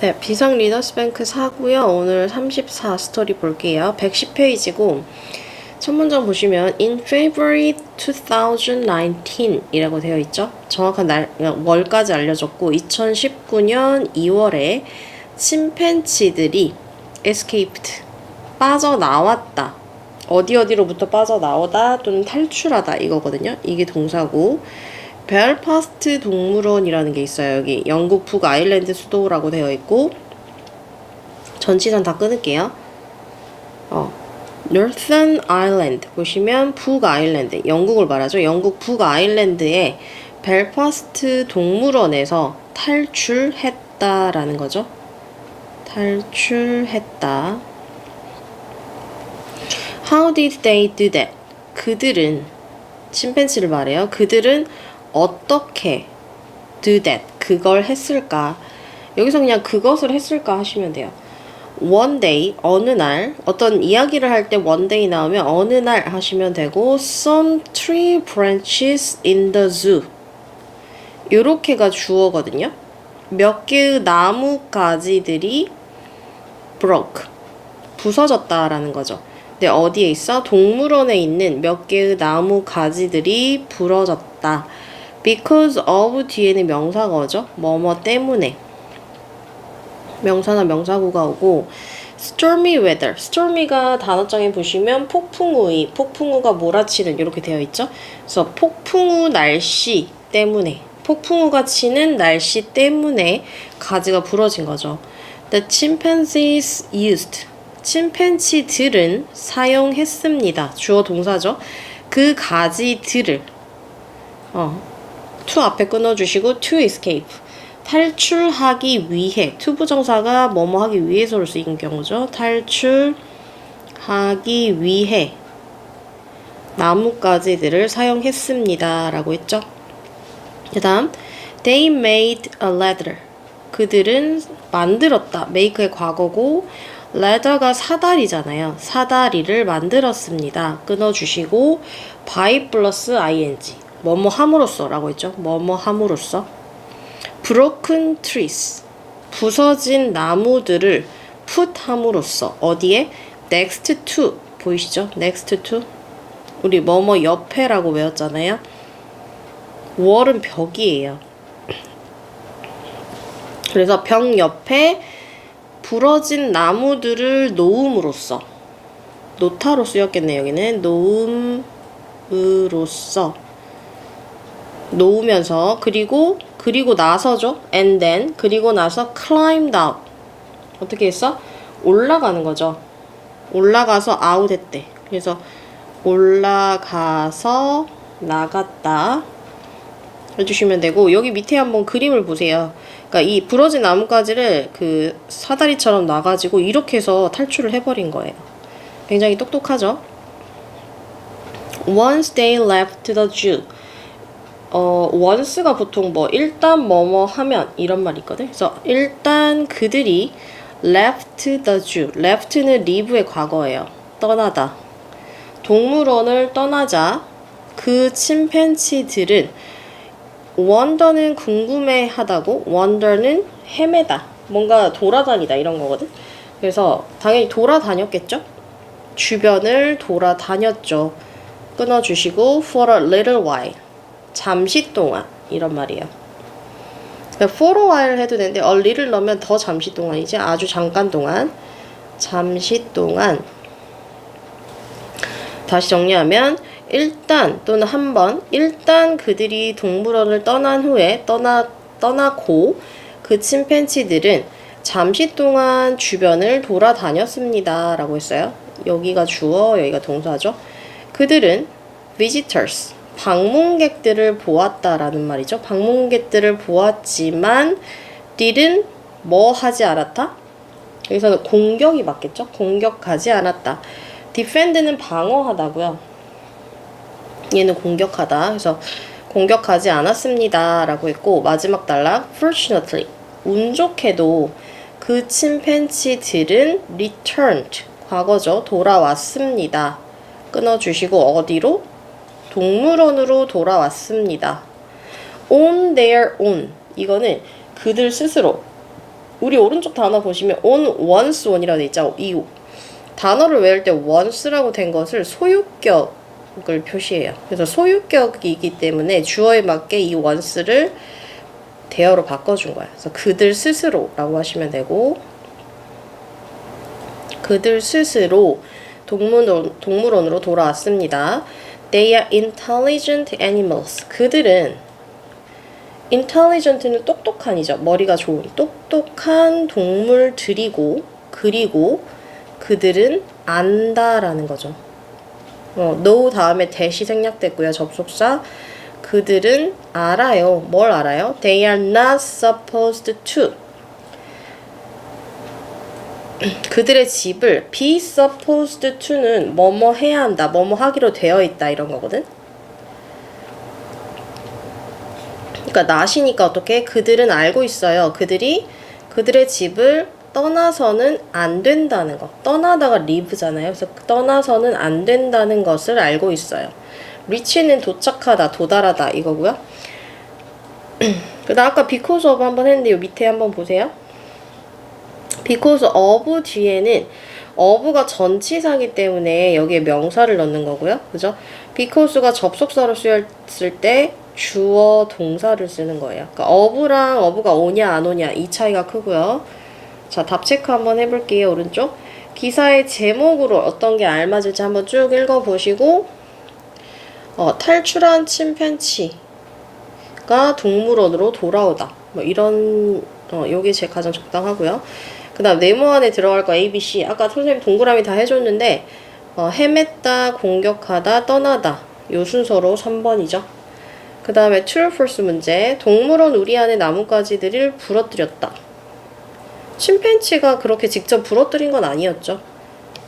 네, 비상 리더스 뱅크 사고요. 오늘 34 스토리 볼게요. 110페이지고 첫 문장 보시면 in February 2019 이라고 되어 있죠. 정확한 날 월까지 알려줬고 2019년 2월에 침팬치들이 escaped 빠져나왔다. 어디 어디로부터 빠져나오다 또는 탈출하다 이거거든요. 이게 동사고 벨파스트 동물원이라는 게 있어요. 여기 영국 북 아일랜드 수도라고 되어 있고 전치사 다 끊을게요. 어, Northern Ireland 보시면 북 아일랜드 영국을 말하죠. 영국 북 아일랜드의 벨파스트 동물원에서 탈출했다라는 거죠. 탈출했다. How did they do that? 그들은 침팬치를 말해요. 그들은 어떻게 do that 그걸 했을까? 여기서 그냥 그것을 했을까 하시면 돼요. one day 어느 날 어떤 이야기를 할 때 one day 나오면 어느 날 하시면 되고 some tree branches in the zoo 요렇게가 주어거든요. 몇 개의 나무 가지들이 broke 부서졌다라는 거죠. 근데 어디에 있어? 동물원에 있는 몇 개의 나무 가지들이 부러졌다. Because of 뒤에는 명사가 오죠. 뭐뭐 때문에. 명사나 명사구가 오고 stormy weather. stormy가 단어장에 보시면 폭풍우의, 폭풍우가 몰아치는 이렇게 되어 있죠. 그래서 폭풍우 날씨 때문에 폭풍우가 치는 날씨 때문에 가지가 부러진 거죠. The chimpanzees used. 침팬치들은 사용했습니다. 주어 동사죠. 그 가지들을 어, to 앞에 끊어주시고 to escape 탈출하기 위해 to 부정사가 뭐뭐 하기 위해서로 쓰인 경우죠. 탈출하기 위해 나뭇가지들을 사용했습니다. 라고 했죠. 그 다음 They made a ladder 그들은 만들었다. make의 과거고 ladder가 사다리잖아요. 사다리를 만들었습니다. 끊어주시고 by 플러스 ing 뭐뭐 함으로써 라고 했죠. 뭐뭐 함으로써 broken trees 부서진 나무들을 put 함으로써 어디에 next to 보이시죠? next to 우리 뭐뭐 옆에라고 외웠잖아요. 월은 벽이에요. 그래서 벽 옆에 부러진 나무들을 놓음으로써 노타로 쓰였겠네요. 여기는 놓음으로써 놓으면서 그리고 그리고 나서죠. and then 그리고 나서 climbed out 어떻게 했어? 올라가는 거죠. 올라가서 out 했대. 그래서 올라가서 나갔다 해주시면 되고 여기 밑에 한번 그림을 보세요. 그러니까 이 부러진 나뭇가지를 그 사다리처럼 놔가지고 이렇게 해서 탈출을 해버린 거예요. 굉장히 똑똑하죠? Once they left the zoo. 어, once가 보통 뭐 일단 뭐뭐 하면 이런 말이 있거든. 그래서 일단 그들이 left the zoo. left는 leave의 과거예요. 떠나다. 동물원을 떠나자 그 침팬치들은 원더는 궁금해하다고 원더는 헤매다 뭔가 돌아다니다 이런 거거든 그래서 당연히 돌아다녔겠죠 주변을 돌아다녔죠 끊어주시고 for a little while 잠시 동안 이런 말이에요 그러니까 for a while 해도 되는데 a little 넣으면 더 잠시 동안이지 아주 잠깐 동안 잠시 동안 다시 정리하면 일단 또는 한 번 일단 그들이 동물원을 떠난 후에 떠나 떠나고 그 침팬치들은 잠시 동안 주변을 돌아다녔습니다 라고 했어요. 여기가 주어, 여기가 동사죠. 그들은 visitors 방문객들을 보았다라는 말이죠. 방문객들을 보았지만 didn't 뭐 하지 않았다? 여기서는 공격이 맞겠죠? 공격하지 않았다. defend는 방어하다고요. 얘는 공격하다. 그래서 공격하지 않았습니다. 라고 했고, 마지막 단락, fortunately. 운 좋게도 그 침팬치들은 returned. 과거죠. 돌아왔습니다. 끊어주시고, 어디로? 동물원으로 돌아왔습니다. on their own. 이거는 그들 스스로 우리 오른쪽 단어 보시면 on once on이라고 돼 있죠. 이 단어를 외울 때 once라고 된 것을 소유격을 표시해요. 그래서 소유격이기 때문에 주어에 맞게 이 once를 대어로 바꿔준 거야. 그래서 그들 스스로라고 하시면 되고 그들 스스로 동물원, 동물원으로 돌아왔습니다. They are intelligent animals. 그들은 intelligent는 똑똑한이죠. 머리가 좋은 똑똑한 동물들이고 그리고 그들은 안다라는 거죠. 어, know 다음에 대시 생략됐고요. 접속사 그들은 알아요. 뭘 알아요? They are not supposed to. 그들의 집을 be supposed to는 뭐뭐 해야 한다, 뭐뭐 하기로 되어 있다 이런 거거든. 그러니까 나시니까 어떻게 그들은 알고 있어요. 그들이 그들의 집을 떠나서는 안 된다는 거. 떠나다가 leave잖아요. 그래서 떠나서는 안 된다는 것을 알고 있어요. reach는 도착하다, 도달하다 이거고요. 그다음 아까 because of 한번 했는데 요 밑에 한번 보세요. Because of 뒤에는 of가 전치사기 때문에 여기에 명사를 넣는 거고요. 그죠? because가 접속사로 쓰였을 때 주어 동사를 쓰는 거예요. 그러니까 of랑 of가 오냐 안 오냐 이 차이가 크고요. 자, 답 체크 한번 해볼게요. 오른쪽. 기사의 제목으로 어떤 게 알맞을지 한번 쭉 읽어보시고 어, 탈출한 침팬치가 동물원으로 돌아오다. 뭐 이런 어, 요게 제 가장 적당하고요. 그 다음 네모 안에 들어갈 거 A, B, C 아까 선생님 동그라미 다 해줬는데 어, 헤맸다, 공격하다, 떠나다 요 순서로 3번이죠. 그 다음에 true, false 문제 동물원 우리 안에 나뭇가지들을 부러뜨렸다. 침팬치가 그렇게 직접 부러뜨린 건 아니었죠.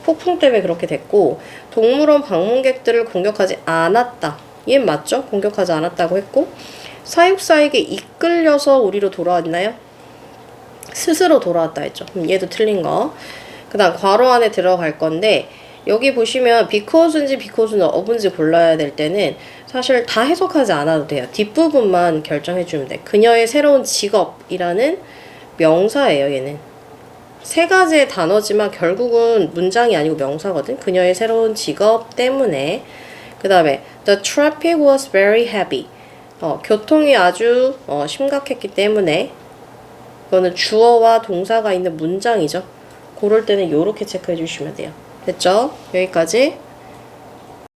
폭풍 때문에 그렇게 됐고 동물원 방문객들을 공격하지 않았다. 얘는 맞죠? 공격하지 않았다고 했고 사육사에게 이끌려서 우리로 돌아왔나요? 스스로 돌아왔다 했죠. 그럼 얘도 틀린 거. 그 다음 괄호 안에 들어갈 건데 여기 보시면 because인지 because는 of인지 골라야 될 때는 사실 다 해석하지 않아도 돼요. 뒷부분만 결정해 주면 돼. 그녀의 새로운 직업이라는 명사예요, 얘는. 세 가지의 단어지만 결국은 문장이 아니고 명사거든. 그녀의 새로운 직업 때문에. 그 다음에 The traffic was very heavy. 어, 교통이 아주 어, 심각했기 때문에 이거는 주어와 동사가 있는 문장이죠. 그럴 때는 이렇게 체크해 주시면 돼요. 됐죠? 여기까지.